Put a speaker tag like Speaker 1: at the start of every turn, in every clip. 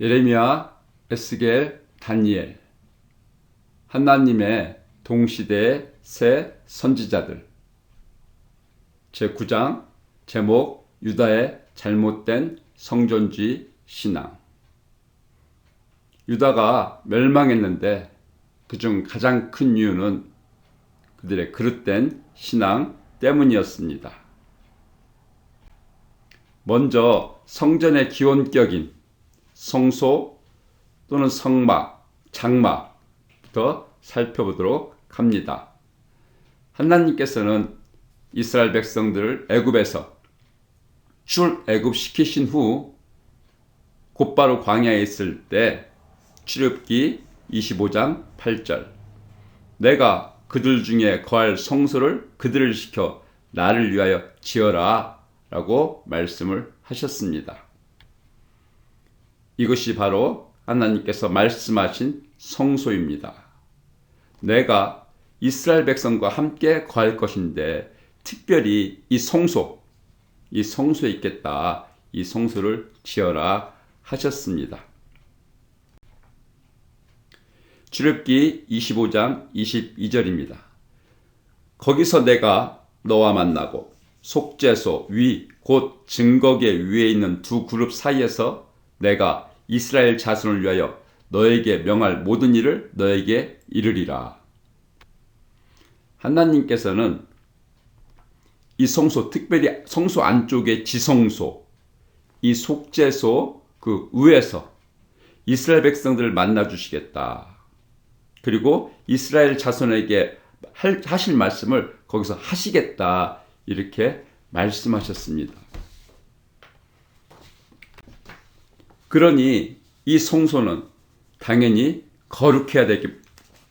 Speaker 1: 예레미야, 에스겔, 다니엘. 하나님의 동시대의 새 선지자들. 제9장 제목 유다의 잘못된 성전주의 신앙. 유다가 멸망했는데 그중 가장 큰 이유는 그들의 그릇된 신앙 때문이었습니다. 먼저 성전의 기원격인 성소 또는 성막, 장막부터 살펴보도록 합니다. 하나님께서는 이스라엘 백성들을 애굽에서 출애굽 시키신 후 곧바로 광야에 있을 때 출애굽기 25장 8절 내가 그들 중에 거할 성소를 그들을 시켜 나를 위하여 지어라 라고 말씀을 하셨습니다. 이것이 바로 하나님께서 말씀하신 성소입니다. 내가 이스라엘 백성과 함께 거할 것인데 특별히 이 성소, 이 성소에 있겠다. 이 성소를 지어라 하셨습니다. 출애굽기 25장 22절입니다. 거기서 내가 너와 만나고 속죄소 위 곧 증거계 위에 있는 두 그룹 사이에서 내가 이스라엘 자손을 위하여 너에게 명할 모든 일을 너에게 이르리라. 하나님께서는 이 성소, 특별히 성소 안쪽의 지성소, 이 속죄소 그 위에서 이스라엘 백성들을 만나 주시겠다. 그리고 이스라엘 자손에게 하실 말씀을 거기서 하시겠다. 이렇게 말씀하셨습니다. 그러니 이 성소는 당연히 거룩해야 되기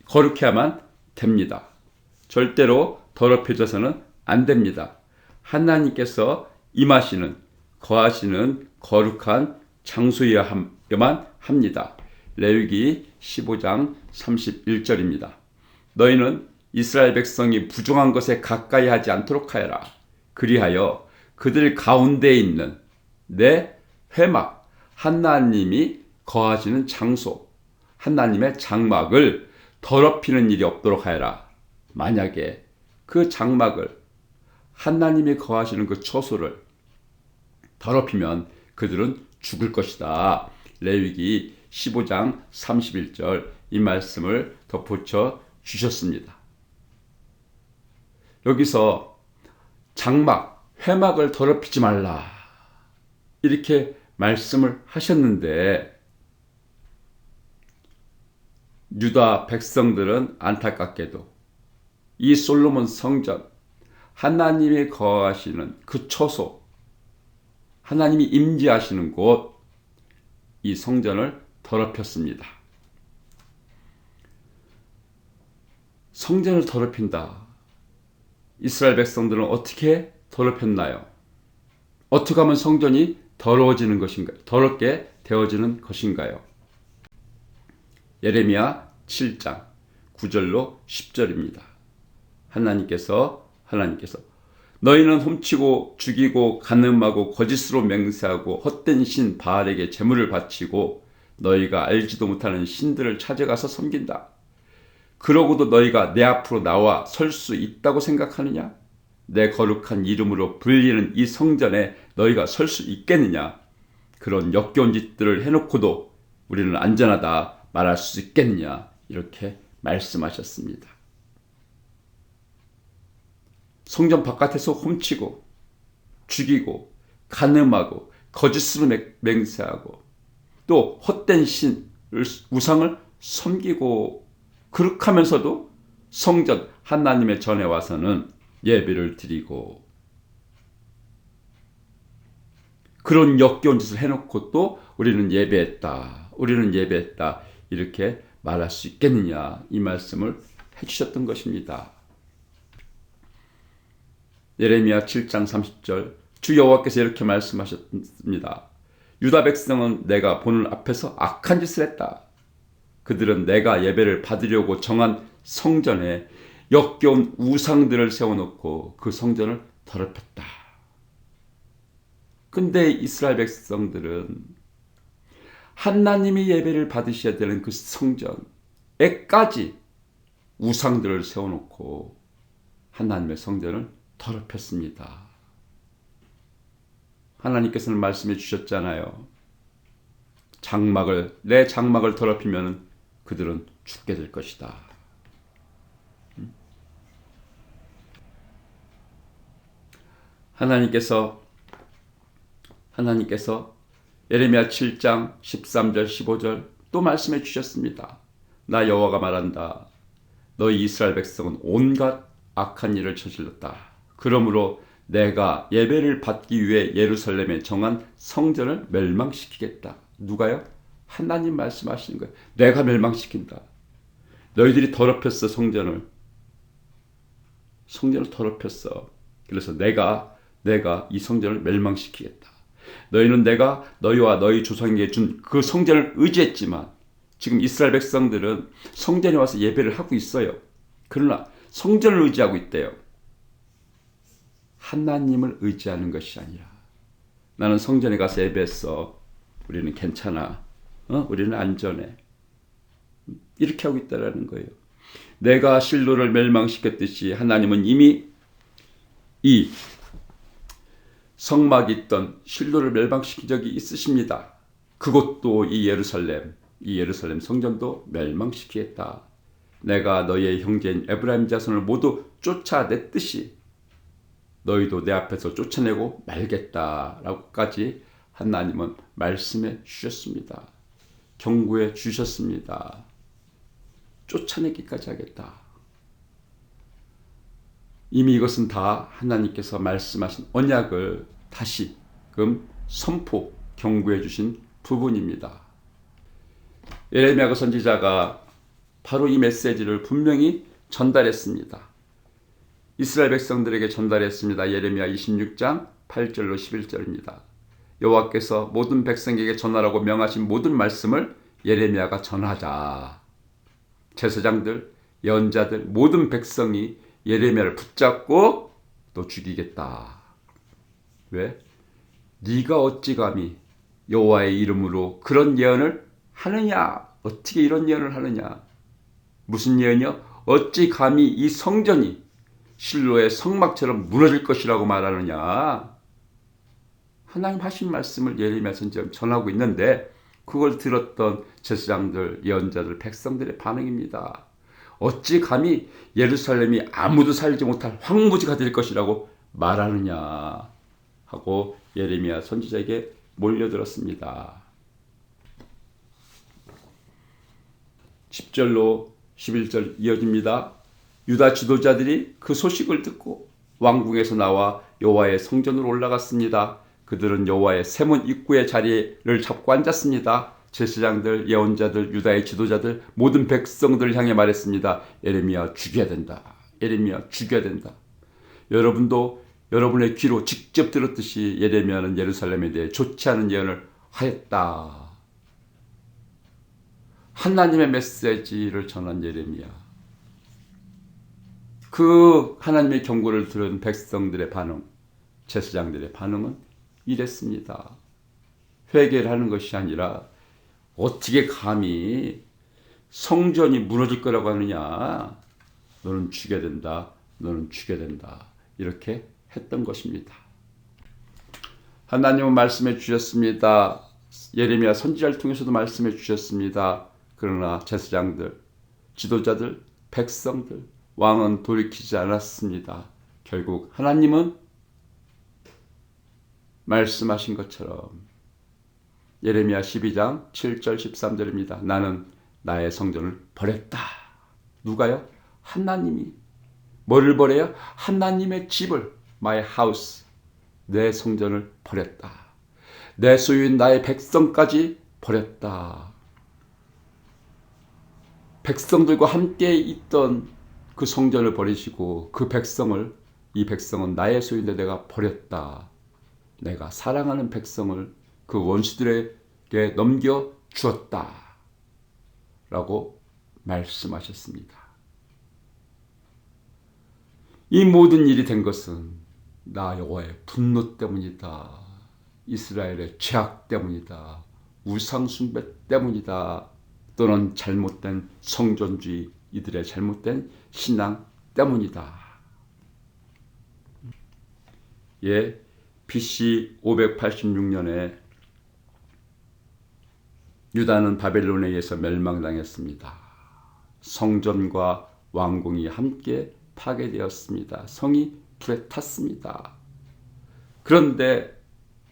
Speaker 1: 거룩해야만 됩니다. 절대로 더럽혀져서는 안 됩니다. 하나님께서 임하시는 거하시는 거룩한 장소여야만 합니다. 레위기 15장 31절입니다. 너희는 이스라엘 백성이 부정한 것에 가까이 하지 않도록 하여라. 그리하여 그들 가운데 있는 내 회막 하나님이 거하시는 장소 하나님의 장막을 더럽히는 일이 없도록 하여라. 만약에 그 장막을 하나님이 거하시는 그 처소를 더럽히면 그들은 죽을 것이다. 레위기 15장 31절 이 말씀을 덧붙여 주셨습니다. 여기서 장막, 회막을 더럽히지 말라. 이렇게 말씀을 하셨는데 유다 백성들은 안타깝게도 이 솔로몬 성전 하나님이 거하시는 그 처소 하나님이 임재하시는 곳 이 성전을 더럽혔습니다. 성전을 더럽힌다. 이스라엘 백성들은 어떻게 더럽혔나요? 어떻게 하면 성전이 더러워지는 것인가요? 더럽게 되어지는 것인가요? 예레미야 7장 9절로 10절입니다. 하나님께서 하나님께서 너희는 훔치고 죽이고 간음하고 거짓으로 맹세하고 헛된 신 바알에게 제물을 바치고 너희가 알지도 못하는 신들을 찾아가서 섬긴다. 그러고도 너희가 내 앞으로 나와 설 수 있다고 생각하느냐? 내 거룩한 이름으로 불리는 이 성전에 너희가 설 수 있겠느냐? 그런 역겨운 짓들을 해놓고도 우리는 안전하다 말할 수 있겠느냐? 이렇게 말씀하셨습니다. 성전 바깥에서 훔치고 죽이고 간음하고 거짓으로 맹세하고 또 헛된 신 우상을 섬기고 그렇게 하면서도 성전 하나님의 전에 와서는 예배를 드리고 그런 역겨운 짓을 해놓고 또 우리는 예배했다. 우리는 예배했다. 이렇게 말할 수 있겠느냐. 이 말씀을 해주셨던 것입니다. 예레미야 7장 30절 주 여호와께서 이렇게 말씀하셨습니다. 유다 백성은 내가 보는 앞에서 악한 짓을 했다. 그들은 내가 예배를 받으려고 정한 성전에 역겨운 우상들을 세워놓고 그 성전을 더럽혔다. 근데 이스라엘 백성들은 하나님이 예배를 받으셔야 되는 그 성전에까지 우상들을 세워놓고 하나님의 성전을 더럽혔습니다. 하나님께서는 말씀해 주셨잖아요. 장막을 내 장막을 더럽히면 그들은 죽게 될 것이다. 하나님께서 하나님께서 예레미야 7장 13절 15절 또 말씀해 주셨습니다. 나 여호와가 말한다. 너희 이스라엘 백성은 온갖 악한 일을 저질렀다. 그러므로 내가 예배를 받기 위해 예루살렘에 정한 성전을 멸망시키겠다. 누가요? 하나님 말씀하시는 거예요. 내가 멸망시킨다. 너희들이 더럽혔어 성전을. 성전을 더럽혔어. 그래서 내가 내가 이 성전을 멸망시키겠다. 너희는 내가 너희와 너희 조상에게 준 그 성전을 의지했지만 지금 이스라엘 백성들은 성전에 와서 예배를 하고 있어요. 그러나 성전을 의지하고 있대요. 하나님을 의지하는 것이 아니라 나는 성전에 가서 예배했어. 우리는 괜찮아. 어? 우리는 안전해. 이렇게 하고 있다라는 거예요. 내가 실로를 멸망시켰듯이 하나님은 이미 이 성막이 있던 실로를 멸망시킨 적이 있으십니다. 그것도 이 예루살렘, 이 예루살렘 성전도 멸망시키겠다. 내가 너희의 형제인 에브라임 자손을 모두 쫓아냈듯이 너희도 내 앞에서 쫓아내고 말겠다라고까지 하나님은 말씀해 주셨습니다. 경고해 주셨습니다. 쫓아내기까지 하겠다. 이미 이것은 다 하나님께서 말씀하신 언약을 다시금 선포 경고해 주신 부분입니다. 예레미야가 선지자가 바로 이 메시지를 분명히 전달했습니다. 이스라엘 백성들에게 전달했습니다. 예레미야 26장 8절로 11절입니다. 여호와께서 모든 백성에게 전하라고 명하신 모든 말씀을 예레미야가 전하자. 제사장들, 연자들, 모든 백성이 예레미야를 붙잡고 또 죽이겠다. 왜? 네가 어찌 감히 여호와의 이름으로 그런 예언을 하느냐? 어떻게 이런 예언을 하느냐? 무슨 예언이요? 어찌 감히 이 성전이 실로의 성막처럼 무너질 것이라고 말하느냐? 하나님 하신 말씀을 예레미야 선지자는 전하고 있는데 그걸 들었던 제사장들, 예언자들, 백성들의 반응입니다. 어찌 감히 예루살렘이 아무도 살지 못할 황무지가 될 것이라고 말하느냐 하고 예레미야 선지자에게 몰려들었습니다. 10절로 11절 이어집니다. 유다 지도자들이 그 소식을 듣고 왕궁에서 나와 여호와의 성전으로 올라갔습니다. 그들은 여호와의 세문 입구의 자리를 잡고 앉았습니다. 제사장들, 예언자들, 유다의 지도자들, 모든 백성들을 향해 말했습니다. 에레미야 죽여야 된다. 에레미야 죽여야 된다. 여러분도 여러분의 귀로 직접 들었듯이 예레미야는 예루살렘에 대해 좋지 않은 예언을 하였다. 하나님의 메시지를 전한 예레미야. 그 하나님의 경고를 들은 백성들의 반응, 제사장들의 반응은 이랬습니다. 회개를 하는 것이 아니라 어떻게 감히 성전이 무너질 거라고 하느냐? 너는 죽여야 된다. 너는 죽여야 된다. 이렇게 했던 것입니다. 하나님은 말씀해 주셨습니다. 예레미야 선지자를 통해서도 말씀해 주셨습니다. 그러나 제사장들, 지도자들, 백성들, 왕은 돌이키지 않았습니다. 결국 하나님은 말씀하신 것처럼 예레미야 12장 7절 13절입니다. 나는 나의 성전을 버렸다. 누가요? 하나님이 뭐를 버려요? 하나님의 집을 my house 내 성전을 버렸다. 내 소유인 나의 백성까지 버렸다. 백성들과 함께 있던 그 성전을 버리시고 그 백성을 이 백성은 나의 소유인데 내가 버렸다. 내가 사랑하는 백성을 그 원수들에게 넘겨 주었다. 라고 말씀하셨습니다. 이 모든 일이 된 것은 나 여호와의 분노 때문이다. 이스라엘의 죄악 때문이다. 우상 숭배 때문이다. 또는 잘못된 성전주의 이들의 잘못된 신앙 때문이다. 예, BC 586년에 유다는 바벨론에 의해서 멸망당했습니다. 성전과 왕궁이 함께 파괴되었습니다. 성이 불에 탔습니다. 그런데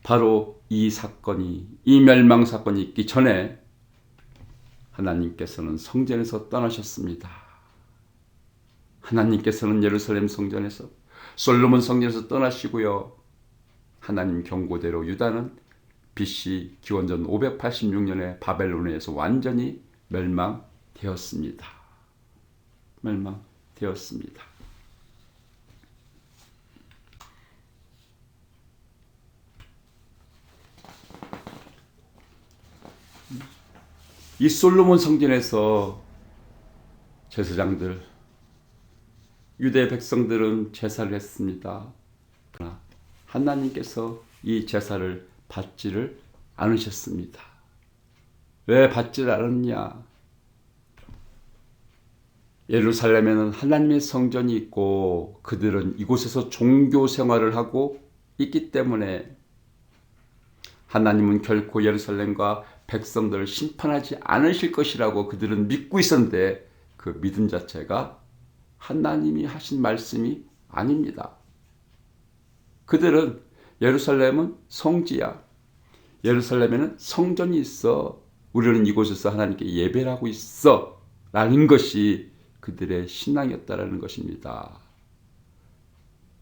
Speaker 1: 바로 이 사건이 이 멸망 사건이 있기 전에 하나님께서는 성전에서 떠나셨습니다. 하나님께서는 예루살렘 성전에서 솔로몬 성전에서 떠나시고요. 하나님 경고대로 유다는 BC 기원전 586년에 바벨론에서 완전히 멸망되었습니다. 멸망되었습니다. 이 솔로몬 성전에서 제사장들 유대 백성들은 제사를 했습니다. 하나님께서 이 제사를 받지를 않으셨습니다. 왜 받지를 않았냐? 예루살렘에는 하나님의 성전이 있고 그들은 이곳에서 종교 생활을 하고 있기 때문에 하나님은 결코 예루살렘과 백성들을 심판하지 않으실 것이라고 그들은 믿고 있었는데 그 믿음 자체가 하나님이 하신 말씀이 아닙니다. 그들은 예루살렘은 성지야. 예루살렘에는 성전이 있어. 우리는 이곳에서 하나님께 예배를 하고 있어. 라는 것이 그들의 신앙이었다라는 것입니다.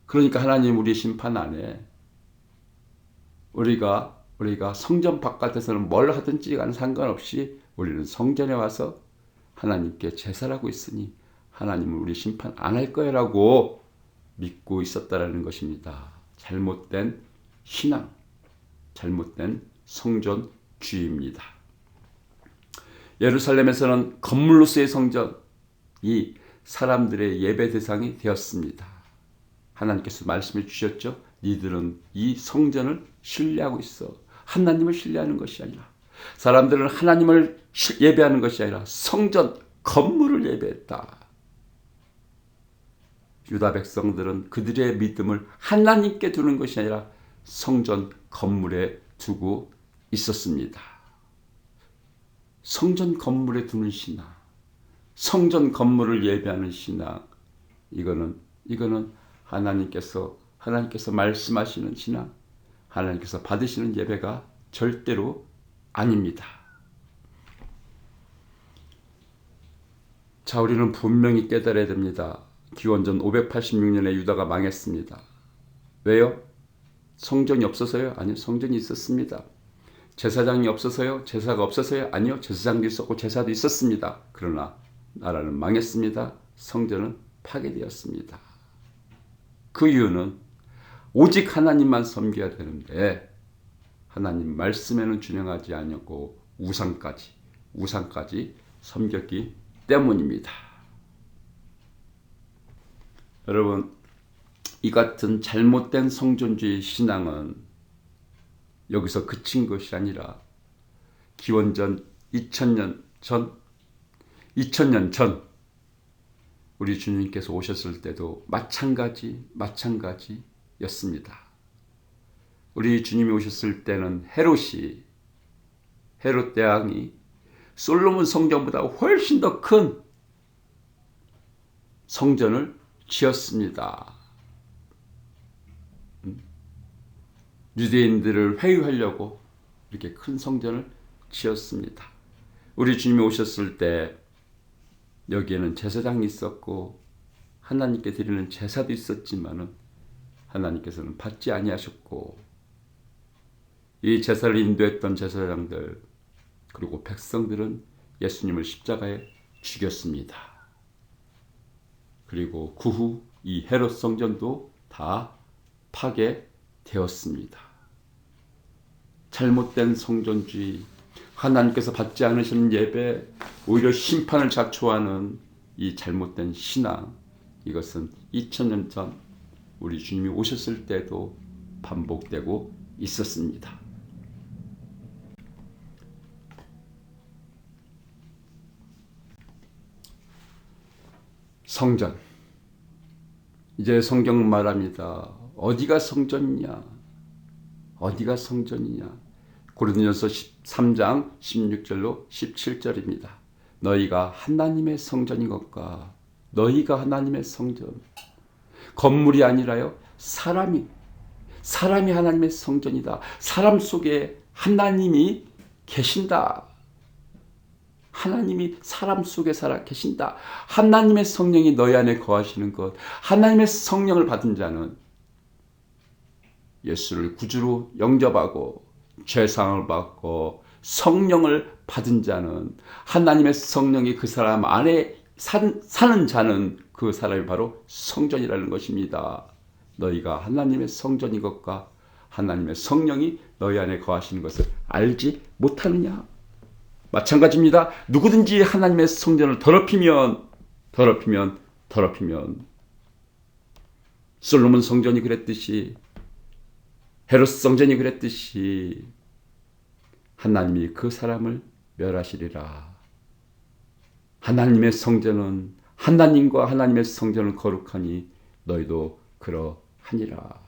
Speaker 1: 그러니까 하나님 우리 심판 안에 우리가 우리가 성전 바깥에서는 뭘 하든지 간 상관없이 우리는 성전에 와서 하나님께 제사를 하고 있으니 하나님은 우리 심판 안 할 거라고 믿고 있었다라는 것입니다. 잘못된 신앙, 잘못된 성전주의입니다. 예루살렘에서는 건물로서의 성전이 사람들의 예배 대상이 되었습니다. 하나님께서 말씀해 주셨죠. 니들은 이 성전을 신뢰하고 있어. 하나님을 신뢰하는 것이 아니라 사람들은 하나님을 예배하는 것이 아니라 성전 건물을 예배했다. 유다 백성들은 그들의 믿음을 하나님께 두는 것이 아니라 성전 건물에 두고 있었습니다. 성전 건물에 두는 신앙, 성전 건물을 예배하는 신앙, 이거는 이거는 하나님께서 하나님께서 말씀하시는 신앙, 하나님께서 받으시는 예배가 절대로 아닙니다. 자, 우리는 분명히 깨달아야 됩니다. 기원전 586년에 유다가 망했습니다. 왜요? 성전이 없어서요? 아니요, 성전이 있었습니다. 제사장이 없어서요? 제사가 없어서요? 아니요, 제사장도 있었고 제사도 있었습니다. 그러나 나라는 망했습니다. 성전은 파괴되었습니다. 그 이유는 오직 하나님만 섬겨야 되는데 하나님 말씀에는 준영하지 않았고 우상까지 우상까지 섬겼기 때문입니다. 여러분 이 같은 잘못된 성존주의 신앙은 여기서 그친 것이 아니라 기원전 2000년 전 2000년 전 우리 주님께서 오셨을 때도 마찬가지 마찬가지 였습니다. 우리 주님이 오셨을 때는 헤롯이 헤롯 대왕이 솔로몬 성전보다 훨씬 더 큰 성전을 지었습니다. 음? 유대인들을 회유하려고 이렇게 큰 성전을 지었습니다. 우리 주님이 오셨을 때 여기에는 제사장이 있었고 하나님께 드리는 제사도 있었지만은 하나님께서는 받지 아니하셨고 이 제사를 인도했던 제사장들 그리고 백성들은 예수님을 십자가에 죽였습니다. 그리고 그 후 이 헤롯 성전도 다 파괴되었습니다. 잘못된 성전주의, 하나님께서 받지 않으시는 예배, 오히려 심판을 자초하는 이 잘못된 신앙, 이것은 2000년 전 우리 주님이 오셨을 때도 반복되고 있었습니다. 성전. 이제 성경 말합니다. 어디가 성전이냐? 어디가 성전이냐? 고린도전서 13장 16절로 17절입니다. 너희가 하나님의 성전인 것과 너희가 하나님의 성전. 건물이 아니라요. 사람이 사람이 하나님의 성전이다. 사람 속에 하나님이 계신다. 하나님이 사람 속에 살아 계신다. 하나님의 성령이 너희 안에 거하시는 것. 하나님의 성령을 받은 자는 예수를 구주로 영접하고 죄상을 받고 성령을 받은 자는 하나님의 성령이 그 사람 안에 산, 사는 자는 그 사람이 바로 성전이라는 것입니다. 너희가 하나님의 성전인 것과 하나님의 성령이 너희 안에 거하시는 것을 알지 못하느냐? 마찬가지입니다. 누구든지 하나님의 성전을 더럽히면 더럽히면 더럽히면 솔로몬 성전이 그랬듯이 헤롯 성전이 그랬듯이 하나님이 그 사람을 멸하시리라. 하나님의 성전은 하나님과 하나님의 성전은 거룩하니 너희도 그러하니라.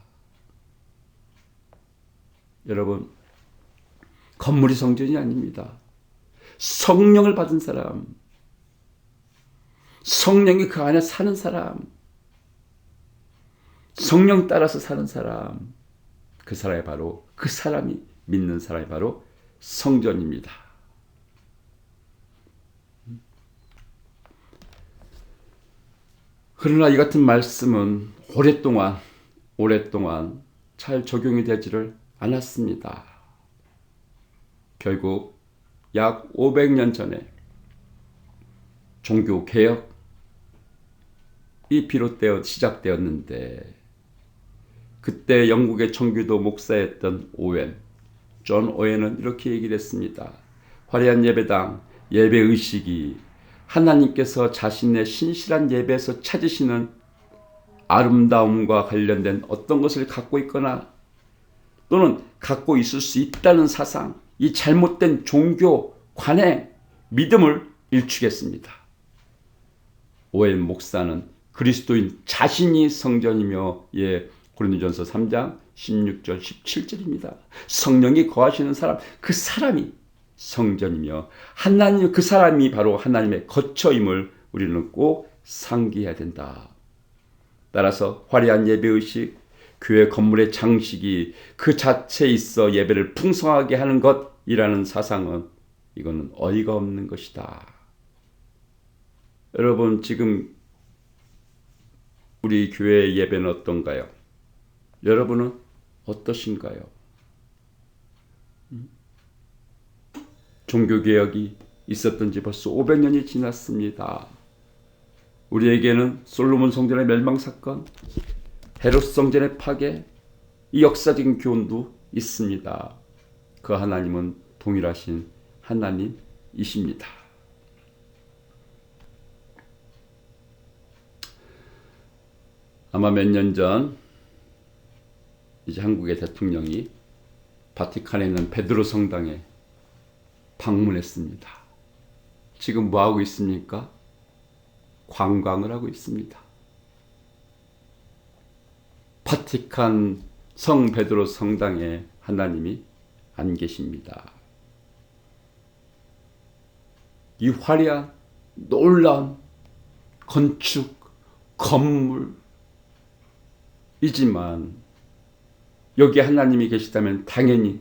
Speaker 1: 여러분 건물이 성전이 아닙니다. 성령을 받은 사람, 성령이 그 안에 사는 사람, 성령 따라서 사는 사람, 그 사람이 바로 그 사람이 믿는 사람이 바로 성전입니다. 그러나 이 같은 말씀은 오랫동안 오랫동안 잘 적용이 되지를 않았습니다. 결국 약 500년 전에 종교 개혁이 비롯되어 시작되었는데 그때 영국의 청교도 목사였던 오웬, 존 오웬은 이렇게 얘기를 했습니다. 화려한 예배당, 예배 의식이 하나님께서 자신의 신실한 예배에서 찾으시는 아름다움과 관련된 어떤 것을 갖고 있거나 또는 갖고 있을 수 있다는 사상, 이 잘못된 종교 관행, 믿음을 일축했습니다. 오웬 목사는 그리스도인 자신이 성전이며 예 고린도전서 3장 16절 17절입니다. 성령이 거하시는 사람 그 사람이 성전이며 하나님 그 사람이 바로 하나님의 거처임을 우리는 꼭 상기해야 된다. 따라서 화려한 예배 의식, 교회 건물의 장식이 그 자체에 있어 예배를 풍성하게 하는 것이라는 사상은 이거는 어이가 없는 것이다. 여러분 지금 우리 교회 예배는 어떤가요? 여러분은 어떠신가요? 종교개혁이 있었던 지 벌써 500년이 지났습니다. 우리에게는 솔로몬 성전의 멸망 사건, 헤롯 성전의 파괴, 이 역사적인 교훈도 있습니다. 그 하나님은 동일하신 하나님이십니다. 아마 몇 년 전 이제 한국의 대통령이 바티칸에 있는 베드로 성당에 방문했습니다. 지금 뭐 하고 있습니까? 관광을 하고 있습니다. 바티칸 성 베드로 성당에 하나님이 안 계십니다. 이 화려한 놀라운 건축 건물이지만 여기 하나님이 계시다면 당연히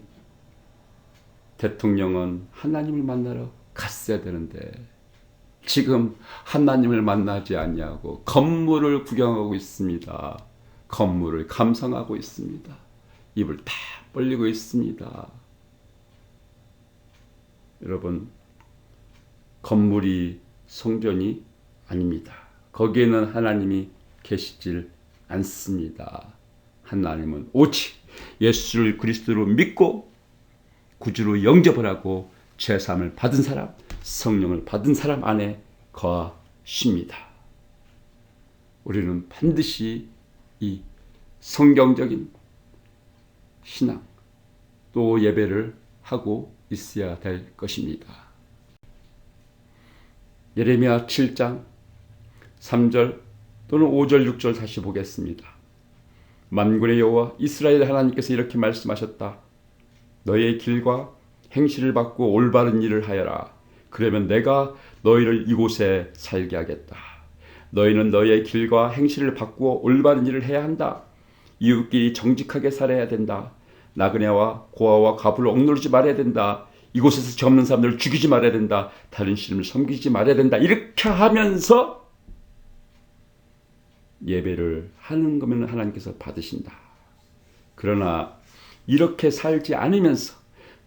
Speaker 1: 대통령은 하나님을 만나러 갔어야 되는데 지금 하나님을 만나지 않냐고 건물을 구경하고 있습니다. 건물을 감상하고 있습니다. 입을 다 벌리고 있습니다. 여러분 건물이 성전이 아닙니다. 거기에는 하나님이 계시질 않습니다. 하나님은 오직 예수를 그리스도로 믿고 구주로 영접을 하고 죄사함을 받은 사람, 성령을 받은 사람 안에 거하십니다. 우리는 반드시 이 성경적인 신앙 또 예배를 하고 있어야 될 것입니다. 예레미야 7장 3절 또는 5절 6절 다시 보겠습니다. 만군의 여호와 이스라엘 하나님께서 이렇게 말씀하셨다. 너의 길과 행실을 받고 올바른 일을 하여라. 그러면 내가 너희를 이곳에 살게 하겠다. 너희는 너의 길과 행실을 바꾸어 올바른 일을 해야 한다. 이웃끼리 정직하게 살아야 된다. 나그네와 고아와 가부를 억누르지 말아야 된다. 이곳에서 죄 없는 사람들을 죽이지 말아야 된다. 다른 신을 섬기지 말아야 된다. 이렇게 하면서 예배를 하는 거면 하나님께서 받으신다. 그러나 이렇게 살지 않으면서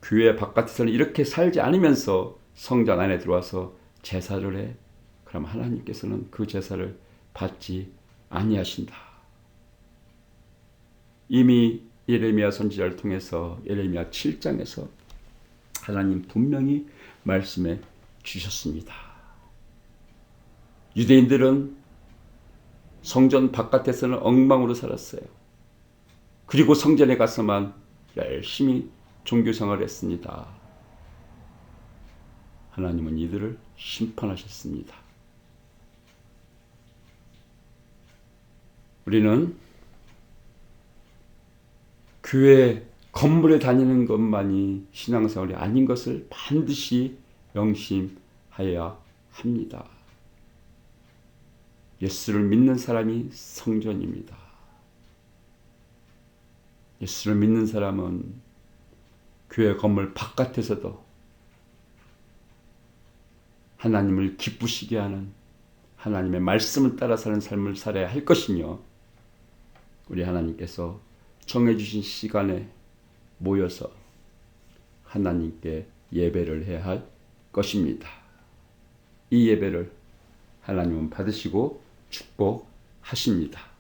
Speaker 1: 교회 바깥에서는 이렇게 살지 않으면서 성전 안에 들어와서 제사를 해. 그럼 하나님께서는 그 제사를 받지 아니하신다. 이미 예레미야 선지자를 통해서 예레미야 7장에서 하나님 분명히 말씀해 주셨습니다. 유대인들은 성전 바깥에서는 엉망으로 살았어요. 그리고 성전에 가서만 열심히 종교 생활을 했습니다. 하나님은 이들을 심판하셨습니다. 우리는 교회 건물에 다니는 것만이 신앙생활이 아닌 것을 반드시 명심하여야 합니다. 예수를 믿는 사람이 성전입니다. 예수를 믿는 사람은 교회 건물 바깥에서도 하나님을 기쁘시게 하는 하나님의 말씀을 따라 사는 삶을 살아야 할 것이며 우리 하나님께서 정해주신 시간에 모여서 하나님께 예배를 해야 할 것입니다. 이 예배를 하나님은 받으시고 축복하십니다.